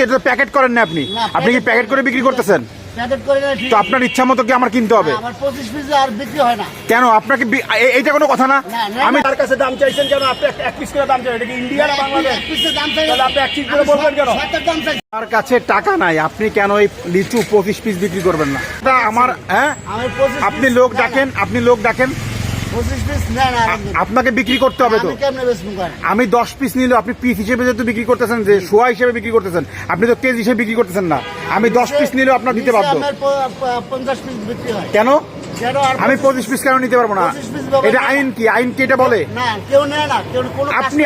তো এটা প্যাকেট করেন না আপনি? আপনি কি প্যাকেট করে বিক্রি করতেছেন? তো আপনার ইচ্ছা মতো কি আমার কিনতে হবে? কেন? আপনাকে এইটা কোনো কথা না? আমি তার কাছে দাম চাইছেন কেন? আপনি এক- এক পিস করে দাম চাইছেন। ইন্ডিয়া না বাংলাদেশ এক পিসের দাম চাই তাহলে আপনি এক পিস করে বলবেন কেন? সাতের আমার কাছে টাকা নাই। আপনি কেন এই লিচু পঁচিশ পিস বিক্রি করবেন না? তা আমার হ্যাঁ? আপনি লোক ডাকেন আপনি লোক ডাকেন। পঁচিশ পিস নেন আপনাকে বিক্রি করতে হবে তো। আমি দশ পিস নিলে আপনি পিস হিসেবে যেহেতু বিক্রি করতেছেন যে সোয়া হিসেবে বিক্রি করতেছেন আপনি তো কেজি হিসেবে বিক্রি করতেছেন না। আমি দশ পিস নিলেও আপনার দিতে নিচে বাধ্য। আমার প- প- পঞ্চাশ পিস বিক্রি হয়। কেন? আমি পঁচিশ পিস কেন নিতে পারব না? 25 piece ব্যবহার এটা আইন কি? আইন কি এটা বলে? না কেউ নেয় না কেউ কোনো আপনি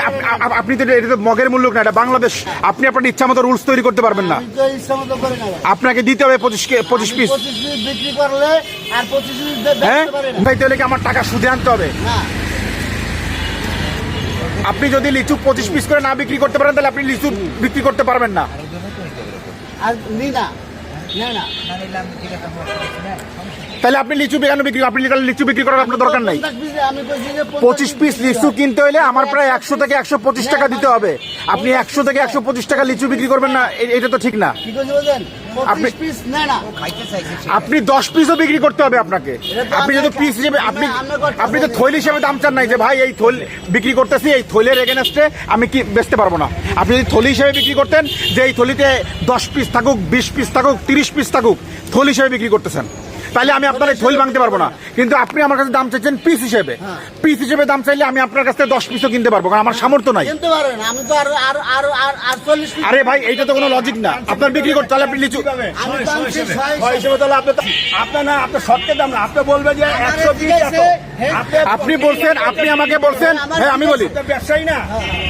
আপনি তো এটা- তো মগের মূল্য না এটা বাংলাদেশ। আপনি আপনার ইচ্ছা মতো রুলস তৈরি করতে পারবেন না। আপনাকে দিতে হবে পঁচিশ পঁচিশ পিস পঁচিশ পিস বিক্রি করলে আর পঁচিশ হ্যাঁ? ভাই তাহলে কি আমার টাকা সুদে আনতে হবে? আপনি যদি লিচু পঁচিশ পিস করে না বিক্রি করতে পারেন তাহলে আপনি লিচু বিক্রি করতে পারবেন না। আর নি না তাহলে আপনি লিচু কেন বিক্রি আপনি লিচু বিক্রি করার আপনার দরকার নাই। 50 piece আমি কইছি যে 50 পঁচিশ পিস লিচু কিনতে হলে আমার প্রায় একশো থেকে একশো পঁচিশ টাকা দিতে হবে। আপনি একশো থেকে একশো পঁচিশ টাকা লিচু বিক্রি করবেন না এটা তো ঠিক না। আপনি- 25 পিস নেয় না আপনি দশ পিসও বিক্রি করতে হবে আপনাকে। আপনি যদি পিস হিসেবে আপনি আপনি তো থৈল হিসেবে দাম চান নাই যে ভাই এই থৈল বিক্রি করতেছি এই থৈলের এগেনস্টে আমি কি বেচতে পারব না? আপনি যদি থলি হিসেবে বিক্রি করতেন যে এই থলিতে দশ পিস থাকুক বিশ পিস থাকুক তিরিশ পিস থাকুক থলি হিসেবে বিক্রি করতেছেন। তাহলে আমি আপনার এই থৈল ভাঙতে পারব না কিন্তু আপনি আমার কাছে দাম চাইছেন পিস হিসেবে হ্যাঁ। পিস হিসেবে দাম চাইলে আমি আপনার কাছ থেকে দশ পিসও কিনতে পারব কারণ আমার সামর্থ্য নাই আমি তো আর আর আর আর আর 40 পিস আরে ভাই এইটা তো কোনো লজিক না আপনার বিক্রি করতে তাহলে আপনি লিচু। হয়- আপনার না আপনার শর্তের দাম না আপনি বলবেন যে একশো একশো আপনি- বলছেন আপনি আমাকে বলছেন হ্যাঁ আমি বলি। ব্যবসায়ী না?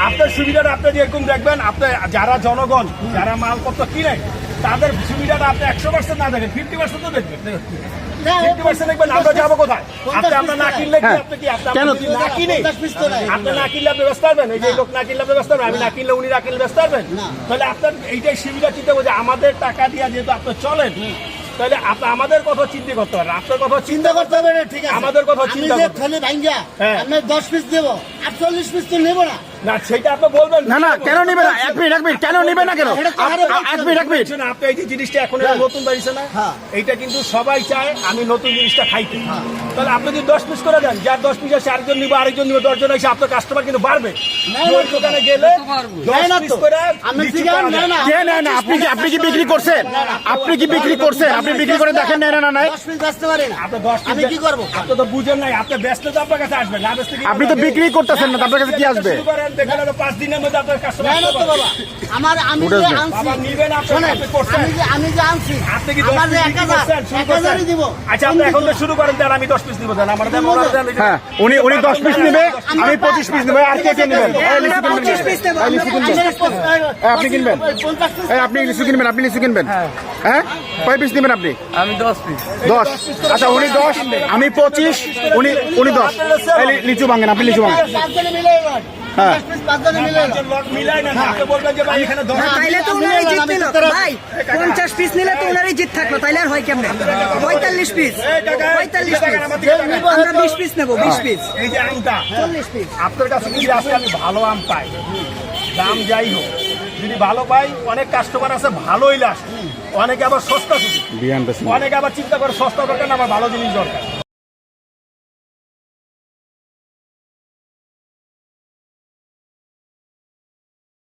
আপনার সুবিধাটা আপনি যেরকম দেখবেন আপনি যারা জনগণ যারা মালপত্র কিনে তাদের সুবিধাটা আপনি একশো পার্সেন্ট না দেখেন ফিফটি পার্সেন্ট তো দেখবেন। না, ফিফটি পার্সেন্ট দেখবেন আমরা যাব কোথায়? আপনি আপনার না কিনলে কি হ্যাঁ। আপনি কি আপনি কেন? আপনি যদি না কিনে 50 পিস তো নেয়। আপনি না কিনলে আপনি ব্যস্ত পারবেন এই যে লোক না কিনলে আপনি ব্যস্ত পারবেন আমি না কিনলে উনি না কিনলে ব্যস্ত পারবেন তাহলে আপনার এইটাই সুবিধা চিন্তা করছে আমাদের টাকা দিয়ে যেহেতু আপনি চলেন তাহলে আমাদের কথা চিন্তা করতে হবে আপনার কথা চিন্তা করতে হবে না ঠিক আছে। আমাদের কথা চিন্তা ভাঙ্গা হ্যাঁ। আমি 10 পিস দেব 48 পিস তো নেব না। না সেটা আপনি বলবেন না না কেন নিবে না এক মিনিট এক মিনিট কেন নিবে না কেন এটা তো আরও আপ- আপ- এক মিনিট এক মিনিট আপনি এই যে জিনিসটা এখন নতুন বাড়িছে না হ্যাঁ। এইটা কিন্তু সবাই চায় আমি নতুন জিনিসটা খাইতে তাহলে আপনি যদি দশ পিস করে দেন যার দশ পিস আছে আরেকজন নিবো আরেকজন নিবো দশজন এসে আপনার কাস্টমার কিন্তু বাড়বে দোকানে গেলে দশ নেয় না পিস তো। করে আমি লিচু ঠিক আছে, পাওয়া যায়। নেয় না। কে আপনি কি আপনি কি বিক্রি করছেন আপনি কি বিক্রি করছেন আপনি বিক্রি করে দেখেন না না নাই 10 পিস বেচতে পারি না আপনি দশ কি করব আপনি তো বুঝেন নাই আপনি ব্যস্ত তো আপনার কাছে আসবেন না ব্যস্ত কি আপনি তো বিক্রি করতেছেন না আপনার কাছে কি আসবে শুরু করেন পাঁচ দিনের মধ্যে আপনার কাস্টমার না তো বাবা আমার আমি যে আনছি। বাবা নিবেন আপনি আমি যে আমি যে আনছি কি পিস করছেন। দিব। আচ্ছা আপনি এখন তো শুরু করেন দেন আমি দশ পিস দিব দেন আমার দেন ওনার দেন, হ্যাঁ উনি উনি দশ পিস নেবে আমি পঁচিশ পিস নেব আর কে কে নেবেন? এই লিচু কিনবেন। এই লিচু আপনি কিনবেন? এই, আপনি লিচু কিনবেন আপনি লিচু কিনবেন। হ্যাঁ। কয় পিস নেবেন আপনি? আমি দশ পিস। দশ। আচ্ছা উনি দশ আমি পঁচিশ উনি উনি দশ। এই লি- লিচু ভাঙেন আপনি লিচু ভাঙেন। হ্যাঁ। পঞ্চাশ পিস তাইলে তো জিত নিল। ভাই পঞ্চাশ পিস নিলে তো উনারই জিত থাকল তাইলে আর হয় কেমনে? পঁয়তাল্লিশ পিস। পঁয়তাল্লিশ পিস। আমার বিশ পিস নেব বিশ পিস। এই যে আমটা। চল্লিশ পিস। আপনার কাছে আমি ভালো আম পাই। দাম যাই হোক। যদি ভালো পাই অনেক কাস্টমার আছে ভালোই লাস্ট। অনেকে আবার সস্তা অনেকে আবার চিন্তা করে সস্তা দরকার না আমার ভালো জিনিস দরকার।